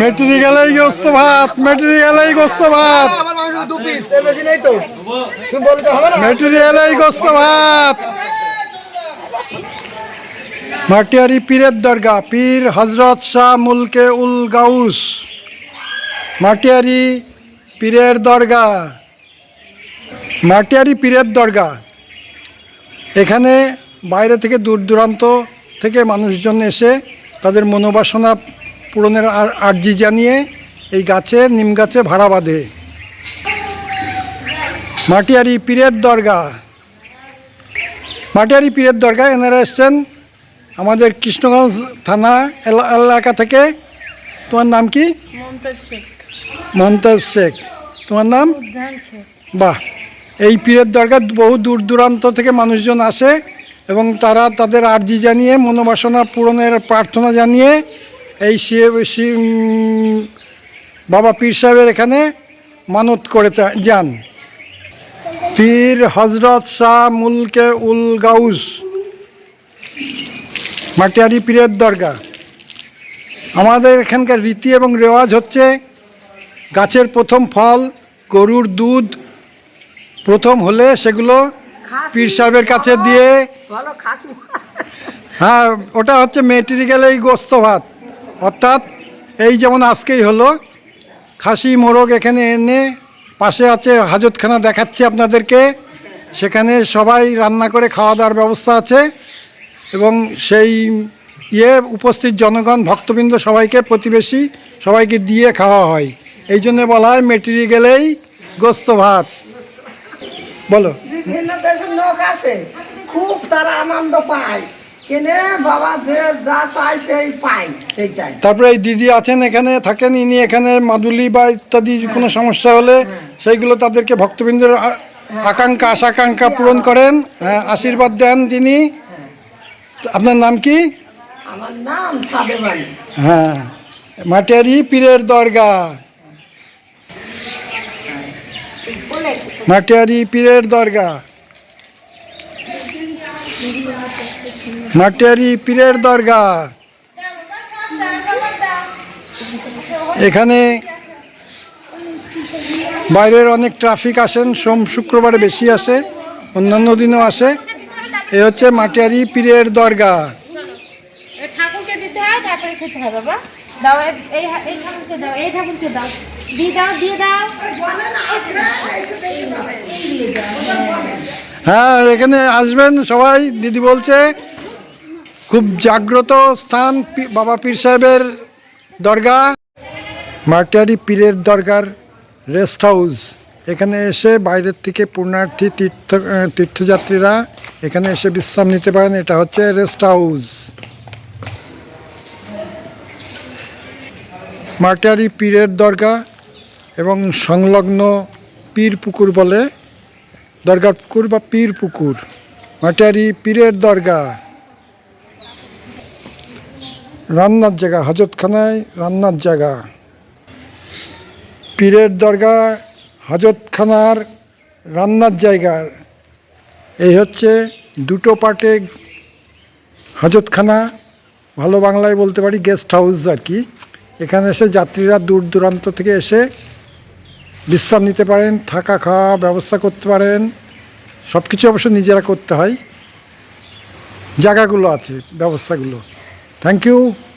মেট্রি গেলেই গোস্ত ভাত মেট্রি গেলেই গোস্ত ভাত। গোস্ত ভাত। মাটিয়ারি পীরের দরগা পীর হজরত শাহ মুলকে উল গাউস। মাটিয়ারি পীরের দরগা মাটিয়ারি পীরের দরগা এখানে বাইরে থেকে দূর দূরান্ত থেকে মানুষজন এসে তাদের মনোবাসনা পূরণের আর- আর্জি জানিয়ে এই গাছে নিম গাছে ভাড়া বাঁধে। মাটিয়ারি পীরের দরগা মাটিয়ারি পীরের দরগা এনারা এসছেন আমাদের কৃষ্ণগঞ্জ থানা এলাকা থেকে। তোমার নাম কি? মমতাজ শেখ। তোমার নাম? বাহ। এই পীরের দরগা বহু দূর দূরান্ত থেকে মানুষজন আসে এবং তারা তাদের আর্জি জানিয়ে মনোবাসনা পূরণের প্রার্থনা জানিয়ে এই শিব শিব বাবা পীর সাহেবের এখানে মানত করে যান। পীর হজরত শাহ মুলকে উল গাউস মাটিয়ারি পীরের দরগা। আমাদের এখানকার রীতি এবং রেওয়াজ হচ্ছে গাছের প্রথম ফল গরুর দুধ প্রথম হলে সেগুলো পীর সাহেবের কাছে দিয়ে হ্যাঁ ওটা হচ্ছে মেটেরিয়াল এই গোস্ত ভাত। অর্থাৎ এই যেমন আজকেই হলো, খাসি, মোরগ এখানে এনে পাশে আছে, হাজতখানা দেখাচ্ছি আপনাদেরকে। সেখানে সবাই রান্না করে খাওয়া দাওয়ার ব্যবস্থা আছে এবং সেই ইয়ে উপস্থিত জনগণ, ভক্তবৃন্দ সবাইকে, প্রতিবেশী সবাইকে দিয়ে খাওয়া হয়। এই জন্যে বলা হয় মেটেরিয়ালেই গোস্ত ভাত। বলো। বিভিন্ন দেশের লোক আসে, খুব তারা আনন্দ পায়। কেনে বাবা যে যা চায় সেই পায় সেইটাই। তারপরে এই দিদি আছেন এখানে থাকেন ইনি এখানে মাদুলি বা ইত্যাদি কোনো সমস্যা হলে সেইগুলো তাদেরকে ভক্তবৃন্দের আকাঙ্ক্ষা আশাকাঙ্ক্ষা পূরণ করেন হ্যাঁ, আশীর্বাদ দেন তিনি। আপনার নাম কি? আমার নাম হ্যাঁ মাটিয়ারি পীরের দরগা। মাটিয়ারি পীরের দরগা। মাটিয়ারি পীরের দরগা। এখানে বাইরের অনেক ট্রাফিক আসেন সোম শুক্রবারে বেশি আসে অন্যান্য দিনও আসে। এ হচ্ছে মাটিয়ারি পীরের দরগা। ঠাকুরকে দিতে হয় তারপরে খেতে হয় বাবা। দাও এই- এই এই ঠাকুরকে দাও এই ঠাকুরকে দাও। দিয়ে দাও দিয়ে দাও। হ্যাঁ এখানে আসবেন সবাই দিদি বলছে খুব জাগ্রত স্থান বাবা পীর সাহেবের দরগা মাটিয়ারি পীরের দরগার রেস্ট হাউস। এখানে এসে বাইরের থেকে পুণ্যার্থী, তীর্থ তীর্থযাত্রীরা এখানে এসে বিশ্রাম নিতে পারেন। এটা হচ্ছে রেস্ট হাউস। মাটিয়ারি পীরের দরগা এবং সংলগ্ন পীর পুকুর বলে দরগার পুকুর বা পীর পুকুর। মাটিয়ারি পীরের দরগা রান্নার জায়গা, হাজতখানায় রান্নার জায়গা। পীরের দরগা হাজতখানার রান্নার জায়গা। এই হচ্ছে দুটো পার্টে হাজতখানা। ভালো বাংলায় বলতে পারি গেস্ট হাউস আর কি। এখানে এসে যাত্রীরা দূর দূরান্ত থেকে এসে বিশ্রাম নিতে পারেন, থাকা খাওয়া ব্যবস্থা করতে পারেন। সব কিছু অবশ্য নিজেরা করতে হয়। জায়গাগুলো আছে, ব্যবস্থাগুলো। Thank you.